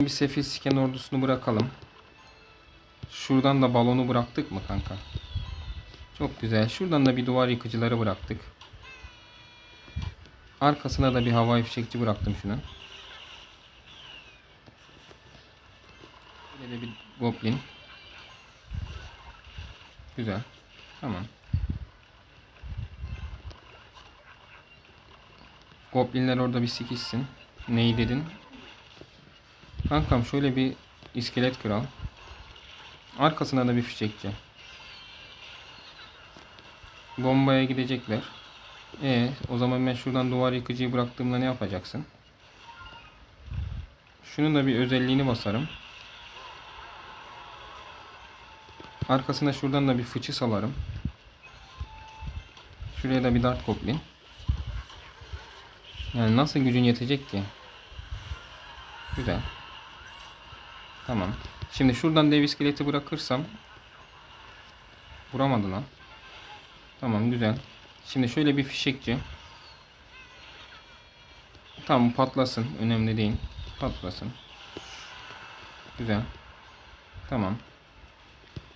Bir sefil siken ordusunu bırakalım. Şuradan da balonu bıraktık mı kanka? Çok güzel. Şuradan da bir duvar yıkıcıları bıraktık. Arkasına da bir havai fişekçi bıraktım şuna. Böyle de bir goblin. Güzel. Tamam. Goblinler orada bir sikişsin. Neyi dedin? Kankam şöyle bir iskelet kral. Arkasına da bir fişekçi. Bombaya gidecekler. E o zaman ben şuradan duvar yıkıcıyı bıraktığımda ne yapacaksın? Şunun da bir özelliğini basarım. Arkasına şuradan da bir fıçı salarım. Şuraya da bir dart goblin. Yani nasıl gücün yetecek ki? Güzel. Tamam. Şimdi şuradan dev iskeleti bırakırsam vuramadı lan. Tamam güzel. Şimdi şöyle bir fişekçi. Tamam patlasın. Önemli değil. Patlasın. Güzel. Tamam.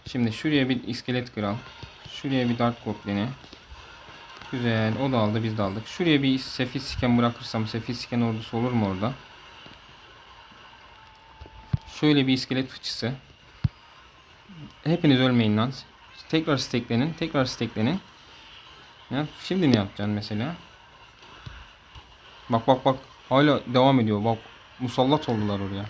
Şimdi şuraya bir iskelet kral. Şuraya bir dart goblini. Güzel. O da aldı. Biz de aldık. Şuraya bir sefil siken bırakırsam sefil siken ordusu olur mu orada? Şöyle bir iskelet fıçısı. Hepiniz ölmeyin lan. Tekrar steklenin. Tekrar steklenin. Ya şimdi ne yapacaksın mesela? Bak bak bak. Hala devam ediyor. Bak musallat oldular oraya.